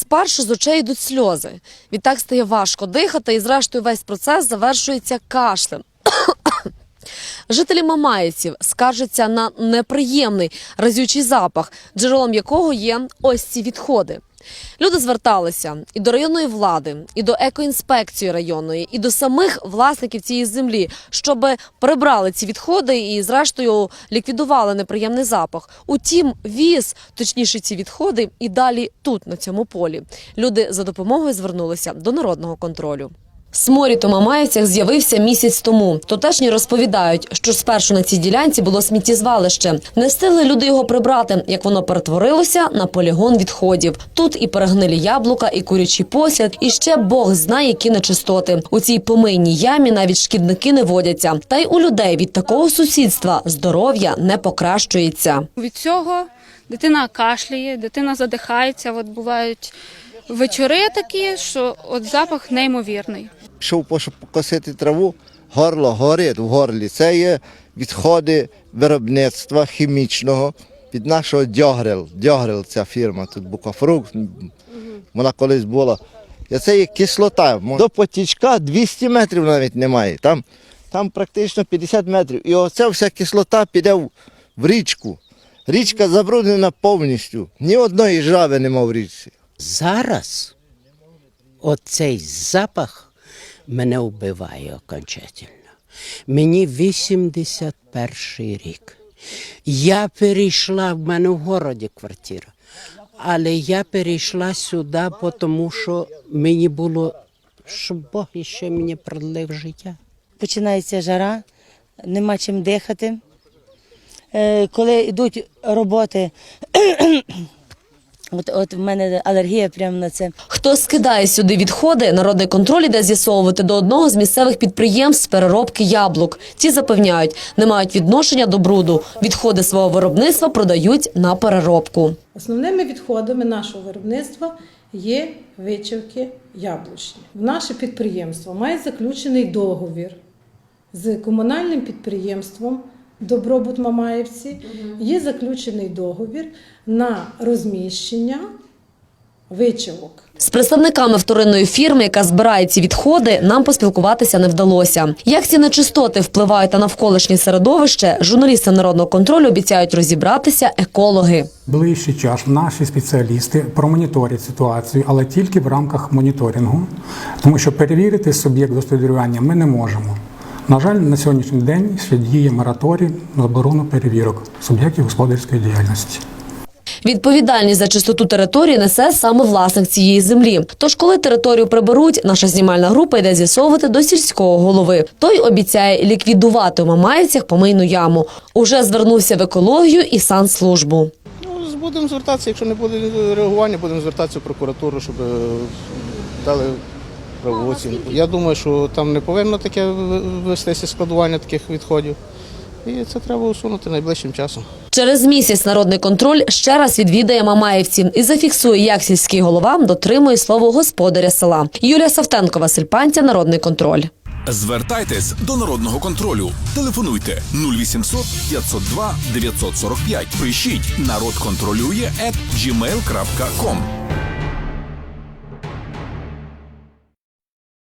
Спершу з очей йдуть сльози. Відтак стає важко дихати, і зрештою весь процес завершується кашлем. Жителі Мамаївців скаржаться на неприємний разючий запах, джерелом якого є ось ці відходи. Люди зверталися і до районної влади, і до екоінспекції районної, і до самих власників цієї землі, щоб прибрали ці відходи і, зрештою, ліквідували неприємний запах. Утім, віз, точніше, ці відходи, і далі тут, на цьому полі. Люди за допомогою звернулися до народного контролю. Сморід у Мамаївцях з'явився місяць тому. Тутешні розповідають, що спершу на цій ділянці було сміттєзвалище. Не встигли люди його прибрати, як воно перетворилося на полігон відходів. Тут і перегнилі яблука, і курячий послід, і ще Бог знає, які нечистоти. У цій помийній ямі навіть шкідники не водяться. Та й у людей від такого сусідства здоров'я не покращується. Від цього дитина кашляє, дитина задихається. От бувають вечори такі, що от запах неймовірний. Йшов по- покосити траву, горло горить в горлі. Це є відходи виробництва хімічного від нашого Дьогрел. Дьогрел ця фірма, тут Букафрукт. Вона колись була. Це є кислота. До потічка 200 метрів навіть немає. Там, там практично 50 метрів. І оця вся кислота піде в, в річку. Річка забруднена повністю. Ні одної жаби нема в річці. Зараз оцей запах мене вбиває окончательно. Мені 81 рік. Я перейшла, в мене в городі квартира, але я перейшла сюди, тому що мені було, щоб Бог ще мені продлив життя. починається жара, нема чим дихати. Е, Коли йдуть роботи, от, от в мене алергія прямо на це. Хто скидає сюди відходи, народний контроль іде з'ясовувати до одного з місцевих підприємств з переробки яблук. Ті запевняють, не мають відношення до бруду. Відходи свого виробництва продають на переробку. Основними відходами нашого виробництва є вичавки яблучні. Наше підприємство має заключений договір з комунальним підприємством Добробут Мамаївці. Є заключений договір на розміщення вичавок. З представниками вторинної фірми, яка збирає ці відходи, нам поспілкуватися не вдалося. Як ці нечистоти впливають на навколишнє середовище, журналісти народного контролю обіцяють розібратися екологи. Ближчий час наші спеціалісти промоніторять ситуацію, але тільки в рамках моніторингу, тому що перевірити суб'єкт господарювання ми не можемо. На жаль, на сьогоднішній день ще діє мораторій на заборону перевірок суб'єктів господарської діяльності. Відповідальність за чистоту території несе саме власник цієї землі. Тож, коли територію приберуть, наша знімальна група йде з'ясовувати до сільського голови. Той обіцяє ліквідувати у Мамаївцях помийну яму. Уже звернувся в екологію і санслужбу. Ну, будемо звертатися, якщо не буде реагування, будемо звертатися в прокуратуру, щоб е, дали правову. Я думаю, що там не повинно таке вестися складування таких відходів. І це треба усунути найближчим часом. Через місяць народний контроль ще раз відвідає Мамаївці і зафіксує, як сільський голова дотримує слово господаря села. Юлія Савтенко, Василь Пантя, Народний контроль. Звертайтесь до народного контролю. Телефонуйте 0800 502 945. Пишіть народ контролює at gmail.com.